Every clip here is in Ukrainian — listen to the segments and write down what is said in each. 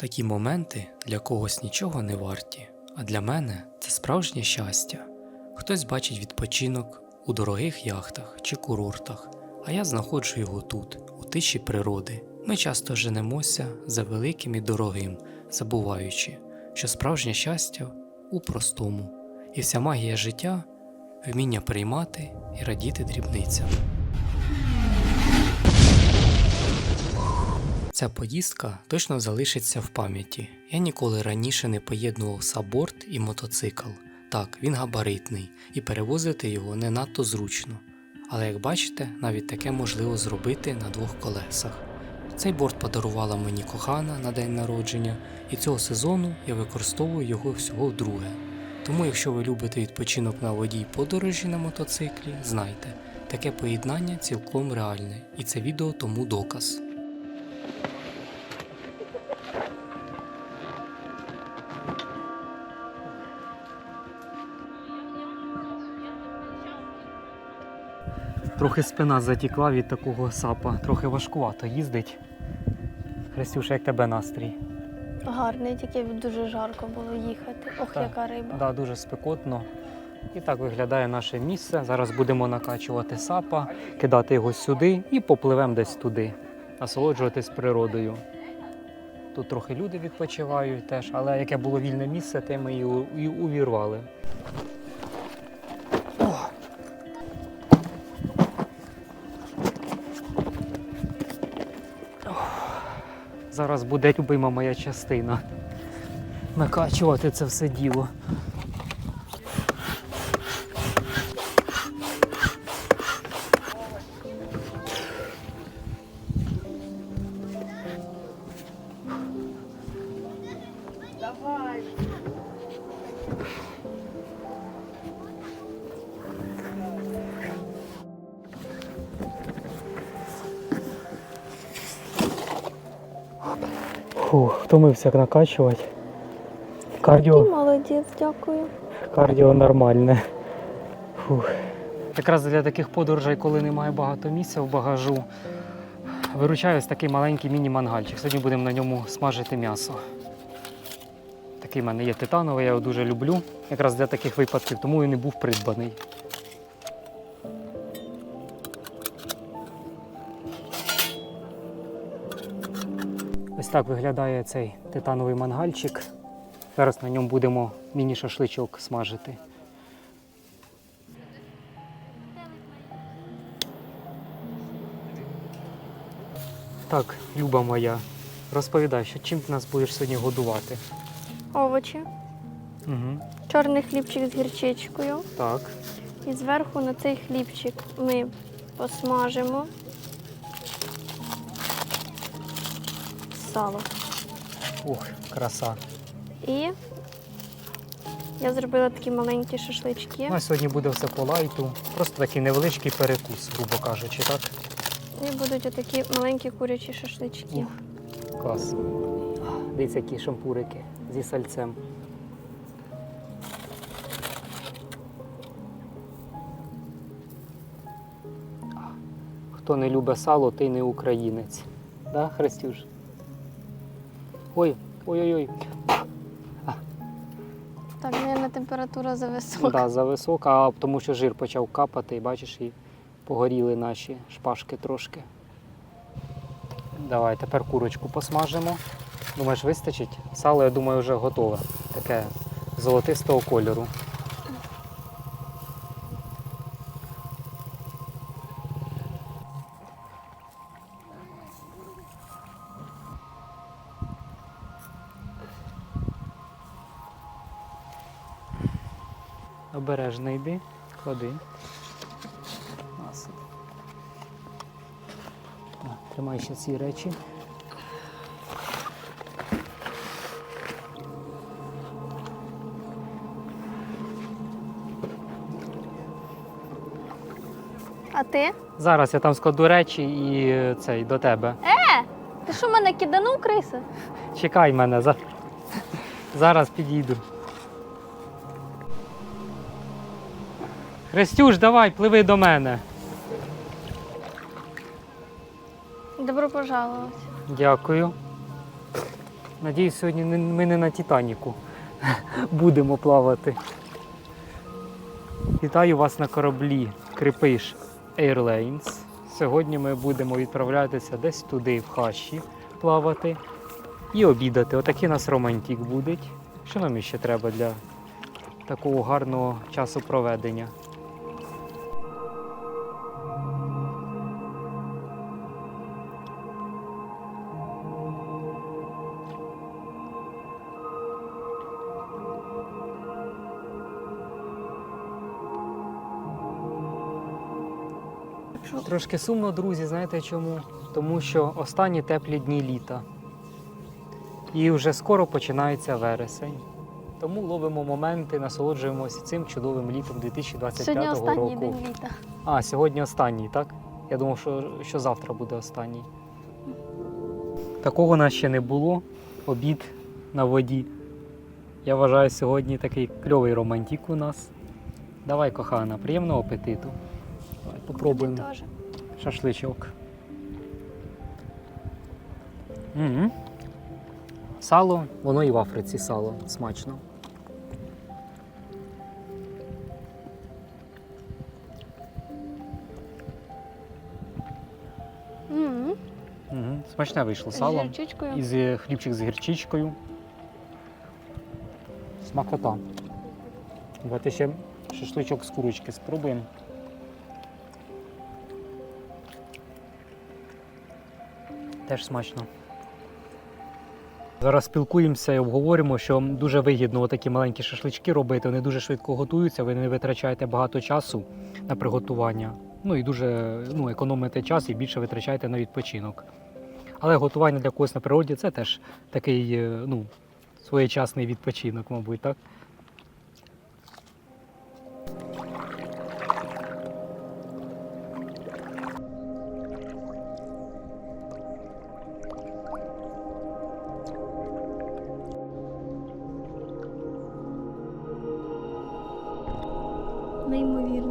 Такі моменти для когось нічого не варті, а для мене це справжнє щастя. Хтось бачить відпочинок у дорогих яхтах чи курортах, а я знаходжу його тут, у тиші природи. Ми часто женемося за великим і дорогим, забуваючи, що справжнє щастя у простому, і вся магія життя вміння приймати і радіти дрібницям. Ця поїздка точно залишиться в пам'яті. Я ніколи раніше не поєднував саборд і мотоцикл. Так, він габаритний, і перевозити його не надто зручно. Але як бачите, навіть таке можливо зробити на двох колесах. Цей борт подарувала мені кохана на день народження, і цього сезону я використовую його всього вдруге. Тому, якщо ви любите відпочинок на воді й подорожі на мотоциклі, знайте, таке поєднання цілком реальне, і це відео тому доказ. Трохи спина затікла від такого сапа, трохи важкувато їздить. Христюша, як тебе настрій? Гарний, тільки дуже жарко було їхати. Ох, Так. яка риба. Да, дуже спекотно. І так виглядає наше місце. Зараз будемо накачувати сапа, кидати його сюди і попливемо десь туди, насолоджуватись природою. Тут трохи люди відпочивають теж, але яке було вільне місце, те ми і увірвали. Зараз буде любима моя частина. Накачувати це все діло. Фух, втомився як накачувати. Кардіо. Ти молодець, дякую. Кардіо нормальне. Фух. Якраз для таких подорожей, коли немає багато місця в багажу, виручаю ось такий маленький міні-мангальчик. Сьогодні будемо на ньому смажити м'ясо. Такий в мене є титановий, я його дуже люблю. Якраз для таких випадків, тому і не був придбаний. Так виглядає цей титановий мангальчик. Зараз на ньому будемо міні-шашличок смажити. Так, Люба моя, розповідай, що чим ти нас будеш сьогодні годувати? Овочі, Угу. чорний хлібчик з гірчичкою. Так. І зверху на цей хлібчик ми посмажимо сало. Ух, краса. І я зробила такі маленькі шашлички. Ну, а сьогодні буде все по лайту. Просто такий невеличкий перекус, грубо кажучи, так? І будуть отакі маленькі курячі шашлички. Ух. Клас. Дивіться, які шампурики зі сальцем. Хто не любить сало, той не українець. Да, Христюш? Ой, ой-ой-ой. Так, мабуть, температура зависока. да, зависока, а тому що жир почав капати, і бачиш, і погоріли наші шпажки трошки. Давай, тепер курочку посмажимо. Думаєш, вистачить? Сало, я думаю, вже готове. Таке золотистого кольору. Обережно йди, клади. Тримай ще ці речі. А ти? Зараз я там складу речі і е, цей до тебе. Е! Ти що мене киданув, криса? Чекай мене. За... Зараз підійду. Христюш, давай, пливи до мене. Добро пожаловать. Дякую. Надіюсь, сьогодні не- ми не на Титаніку будемо плавати. Вітаю вас на кораблі Крипиш Airlines. Сьогодні ми будемо відправлятися десь туди, в хащі, плавати і обідати. Отакий у нас романтик буде. Що нам ще треба для такого гарного часу проведення? Трошки сумно, друзі, знаєте чому? Тому що останні теплі дні літа. І вже скоро починається вересень. Тому ловимо моменти, насолоджуємося цим чудовим літом 2025 Сьогодні останній року. день літа. А, сьогодні останній, так? Я думав, що, що завтра буде останній. Такого нас ще не було. Обід на воді. Я вважаю, сьогодні такий кльовий романтик у нас. Давай, кохана, приємного апетиту. Давай, попробуємо шашличок. Угу. Сало, воно і в Африці сало смачно. Мгм. Угу. Смачне вийшло З сало. гірчичкою. І з хлібчик з гірчичкою. Смакота. Давайте ще шашличок з курочки спробуємо. Теж смачно. Зараз спілкуємося і обговорюємо, що дуже вигідно такі маленькі шашлички робити. Вони дуже швидко готуються, ви не витрачаєте багато часу на приготування. Ну і дуже ну, економите час і більше витрачаєте на відпочинок. Але готування для когось на природі це теж такий е, ну, своєчасний відпочинок, мабуть, так?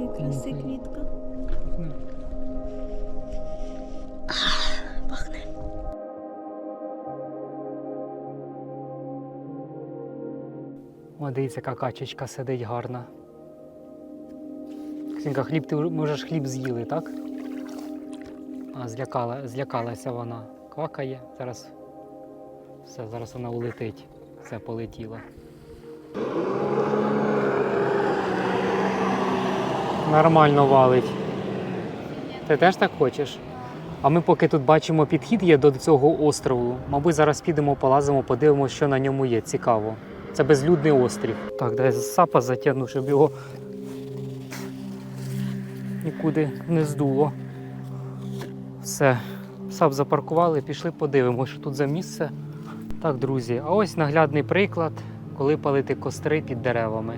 Неймовірної краси квітка. Пахне. О, дивіться, яка качечка сидить гарна. Ксінка, хліб, ти ж хліб з'їли, так? А, злякала, злякалася вона. Квакає. Зараз. Все, зараз вона улетить. Все полетіло. Нормально валить. Ти теж так хочеш? А ми поки тут бачимо підхід є до цього острову. Мабуть, зараз підемо, полазимо, подивимося, що на ньому є. Цікаво. Це безлюдний острів. Так, дай сапа затягну, щоб його нікуди не здуло. Все. Сап запаркували, пішли, подивимося, що тут за місце. Так, друзі, а ось наглядний приклад, коли палити костри під деревами.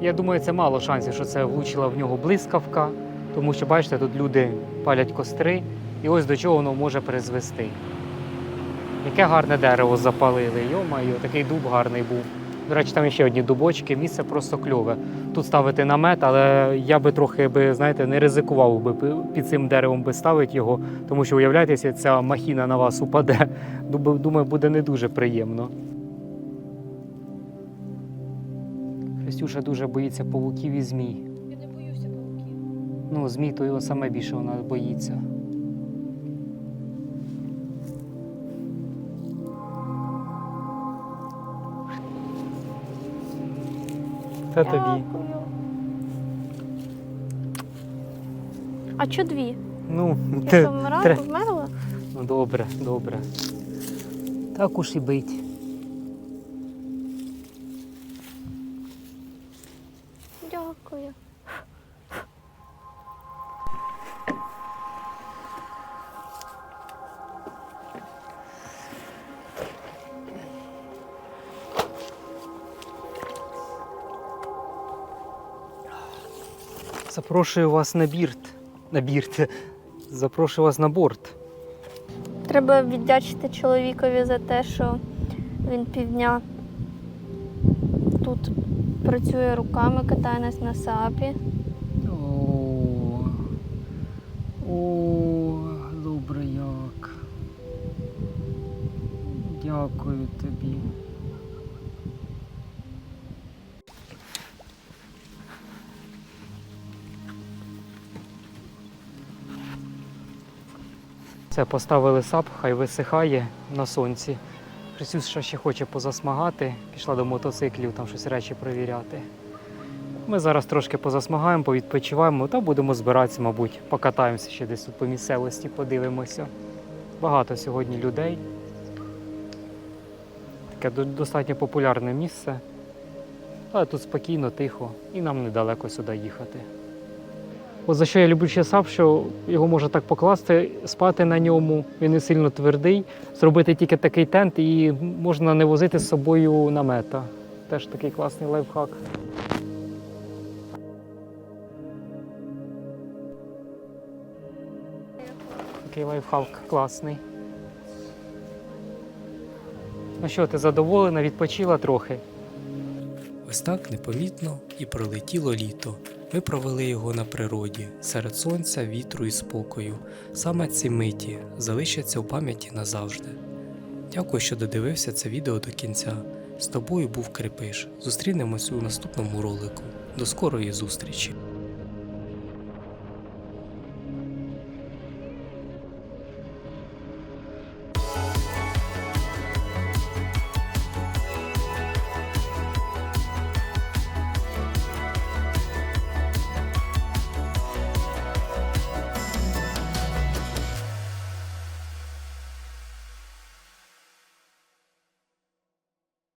Я думаю, це мало шансів, що це влучила в нього блискавка, тому що, бачите, тут люди палять костри, і ось до чого воно може призвести. Яке гарне дерево запалили. Йо-майо, такий дуб гарний був. До речі, там ще одні дубочки, місце просто кльове. Тут ставити намет, але я би трохи би, знаєте, не ризикував би під цим деревом би ставити його, тому що уявляєте, ця махіна на вас упаде. Думаю, буде не дуже приємно. Христюша дуже боїться павуків і змій. Я не боюся пауків. Ну, змій то його саме більше вона боїться. Та тобі. А чо дві? Ну, Я те- що вмирала? тре- Вмерла? ну добре, добре. Так уж і бить. Запрошую вас на бірт. На бірт. Запрошую вас на борт. Треба віддячити чоловікові за те, що він півдня тут працює руками, катає нас на сапі. О, о, добре як. Дякую тобі. Це поставили сап, хай висихає на сонці. Присюша ще хоче позасмагати, пішла до мотоциклів, там щось речі перевіряти. Ми зараз трошки позасмагаємо, повідпочиваємо та будемо збиратися, мабуть, покатаємося ще десь тут по місцевості, подивимося. Багато сьогодні людей. Таке достатньо популярне місце. Але тут спокійно, тихо, і нам недалеко сюди їхати. От за що я люблю ще сап, що його можна так покласти, спати на ньому, він не сильно твердий, зробити тільки такий тент і можна не возити з собою намета. Теж такий класний лайфхак. Такий лайфхак класний. Ну що, ти задоволена, відпочила трохи? Ось так непомітно і пролетіло літо. Ми провели його на природі, серед сонця, вітру і спокою. Саме ці миті залишаться у пам'яті назавжди. Дякую, що додивився це відео до кінця. З тобою був Крипиш. Зустрінемось у наступному ролику. До скорої зустрічі!